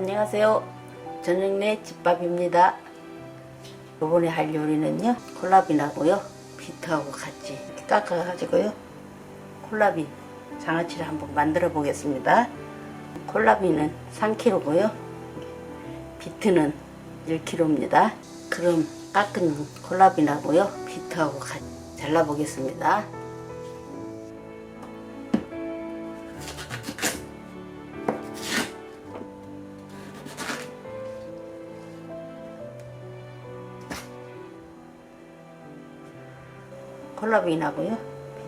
안녕하세요. 저녁내 집밥입니다. 이번에 할 요리는요. 콜라빈하고요. 비트하고 같이 깎아가지고요. 콜라빈 장아찌를 한번 만들어 보겠습니다. 콜라빈은 3kg고요. 비트는 1kg입니다. 그럼 깎은 콜라빈하고요. 비트하고 같이 잘라 보겠습니다. 콜라빈하고요.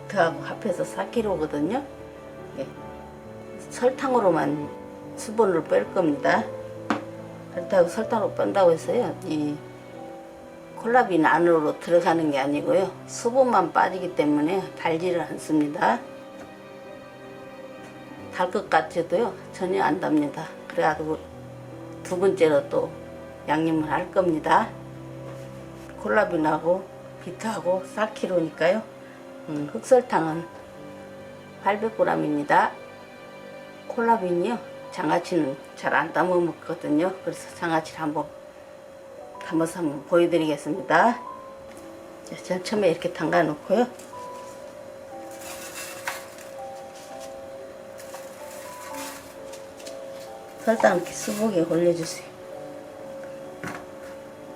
비트하고 합해서 4kg거든요. 설탕으로만 수분을 뺄 겁니다. 그렇다고 설탕으로 뺀다고 해서요. 이 콜라빈 안으로 들어가는 게 아니고요. 수분만 빠지기 때문에 달지를 않습니다. 달 것 같아도요. 전혀 안 답니다. 그래가지고 두 번째로 또 양념을 할 겁니다. 콜라빈하고 비트하고 4kg니까요. 음, 흑설탕은 800g입니다. 콜라빈이요. 장아찌는 잘 안 담아 먹거든요. 그래서 장아찌를 한번 담아서 한번 보여드리겠습니다. 자, 전 처음에 이렇게 담가 놓고요. 설탕 이렇게 수북에 올려주세요.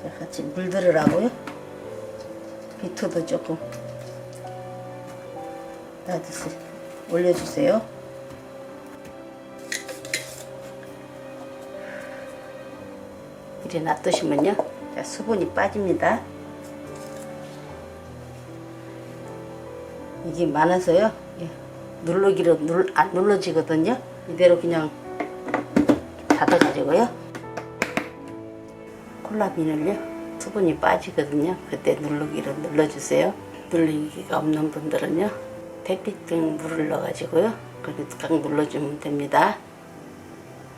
자, 같이 물 들으라고요. 비트도 조금 놔두세요. 올려주세요. 이제 놔두시면요. 자, 수분이 빠집니다. 이게 많아서요. 예, 누르기로 눌, 안 눌러지거든요. 이대로 그냥 닫아가지고요. 콜라빈을요. 수분이 빠지거든요. 그때 누르기로 눌러주세요. 눌리기가 없는 분들은요. 택빛등 물을 넣어가지고요. 딱 눌러주면 됩니다.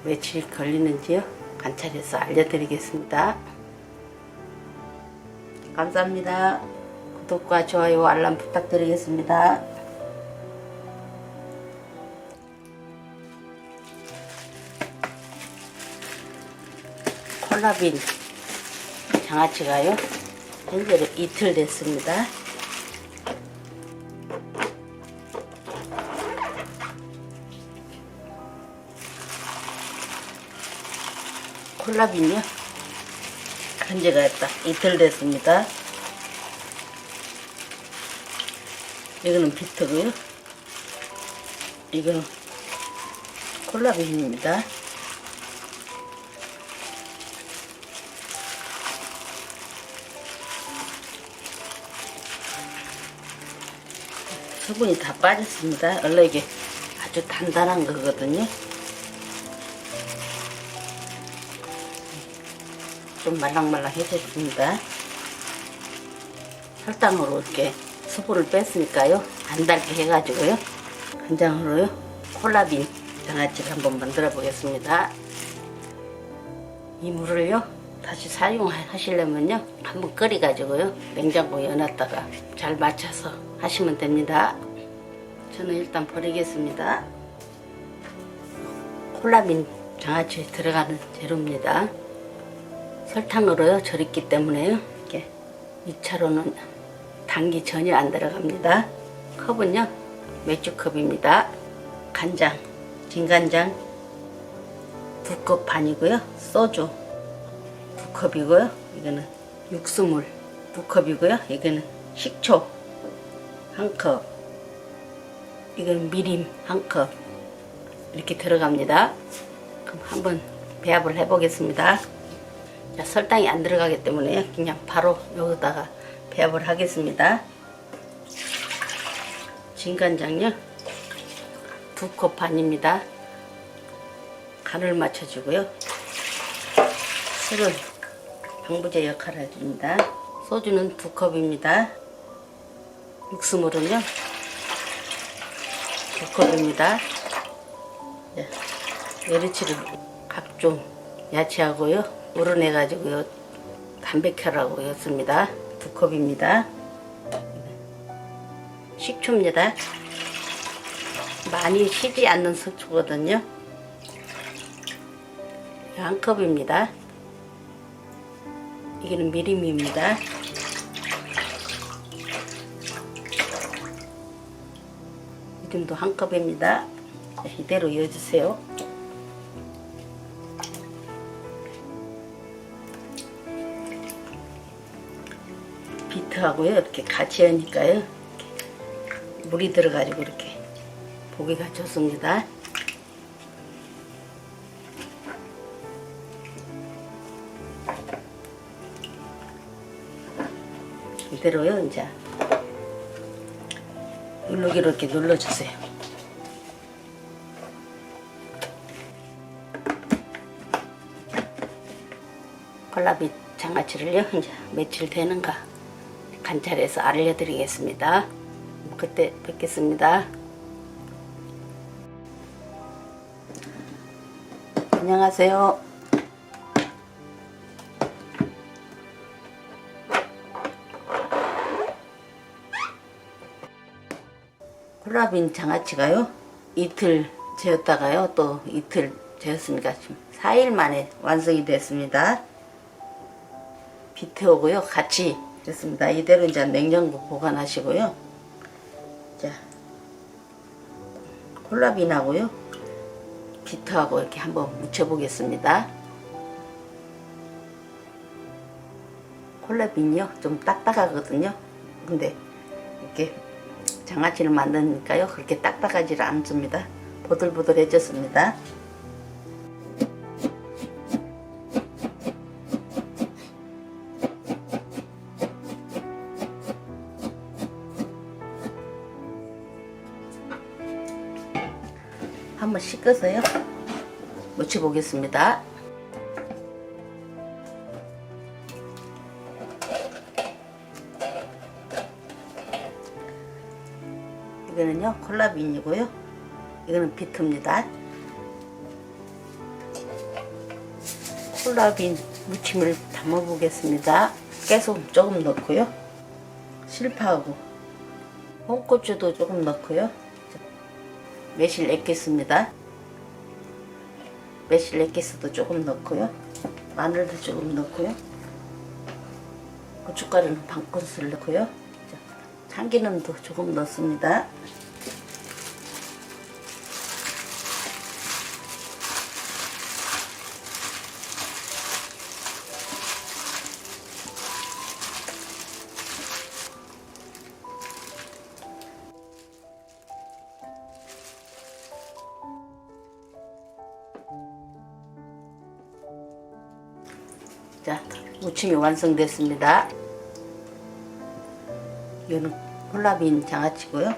며칠 걸리는지요. 관찰해서 알려드리겠습니다. 감사합니다. 구독과 좋아요, 알람 부탁드리겠습니다. 콜라빈 장아찌가요. 현재로 이틀 됐습니다. 콜라빈이요. 현재가 딱 이틀 됐습니다. 이거는 비트고요. 이거는 콜라빈입니다. 수분이 다 빠졌습니다. 원래 이게 아주 단단한 거거든요. 좀 말랑말랑해졌습니다. 설탕으로 이렇게 수분을 뺐으니까요. 안 달게 해가지고요. 간장으로요. 콜라빈 장아찌를 한번 만들어 보겠습니다. 이 물을요. 다시 사용하시려면요. 한번 끓여가지고요. 냉장고에 넣어놨다가 잘 맞춰서 하시면 됩니다. 저는 일단 버리겠습니다. 콜라빈 장아찌에 들어가는 재료입니다. 설탕으로요 절였기 때문에요 이렇게 2차로는 당기 전혀 안 들어갑니다 컵은요 맥주컵입니다 간장 진간장 두 컵 반이고요 소주 두 컵이고요. 이거는 육수물 두 컵이고요. 이거는 식초 한 컵. 이거는 미림 한 컵. 이렇게 들어갑니다. 그럼 한번 배합을 해 보겠습니다. 자, 설탕이 안 들어가기 때문에 그냥 바로 여기다가 배합을 하겠습니다. 진간장요. 두 컵 반입니다. 간을 맞춰주고요. 술은 방부제 역할을 해줍니다. 소주는 두 컵입니다. 육수물은요 두 컵입니다. 네, 메리치를 각종 야채하고요 우러내가지고요 담백하라고 였습니다. 두 컵입니다. 식초입니다. 많이 시지 않는 식초거든요. 한 컵입니다. 이거는 미림입니다. 이름도 한 컵입니다. 자, 이대로 이어주세요. 비트하고요 이렇게 같이 하니까요 물이 들어가지고 이렇게 보기가 좋습니다. 이대로요 이제 누르기로 이렇게 눌러주세요. 콜라비 장아찌를요 이제 며칠 되는가 관찰해서 알려드리겠습니다. 그때 뵙겠습니다. 안녕하세요. 콜라빈 장아찌가요 이틀 재웠다가요 또 이틀 재웠으니까 지금 4일 만에 완성이 됐습니다. 비트오고요 같이 됐습니다. 이대로 이제 냉장고 보관하시고요. 자 콜라빈하고요 비트하고 이렇게 한번 묻혀 보겠습니다. 콜라빈이요 좀 딱딱하거든요. 근데 이렇게 장아찌를 만드니까요 그렇게 딱딱하지 않습니다. 보들보들해졌습니다. 한번 씻어서요 묻혀보겠습니다. 이거는요 콜라빈이고요. 이거는 비트입니다. 콜라빈 무침을 담아 보겠습니다. 깨소금 조금 넣고요. 실파하고. 홍고추도 조금 넣고요. 매실 엑기스입니다. 매실 엑기스도 조금 넣고요. 마늘도 조금 넣고요. 고춧가루는 반 큰술 넣고요. 자, 참기름도 조금 넣습니다 자, 무침이 완성됐습니다. 이거는 콜라빈 장아찌고요.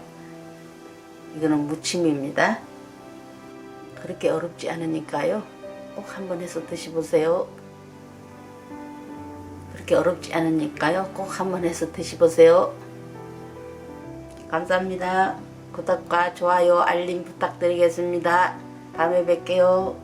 이거는 무침입니다. 그렇게 어렵지 않으니까요. 꼭 한번 해서 드셔보세요. 그렇게 어렵지 않으니까요. 꼭 한번 해서 드셔보세요. 감사합니다. 구독과 좋아요, 알림 부탁드리겠습니다. 다음에 뵐게요.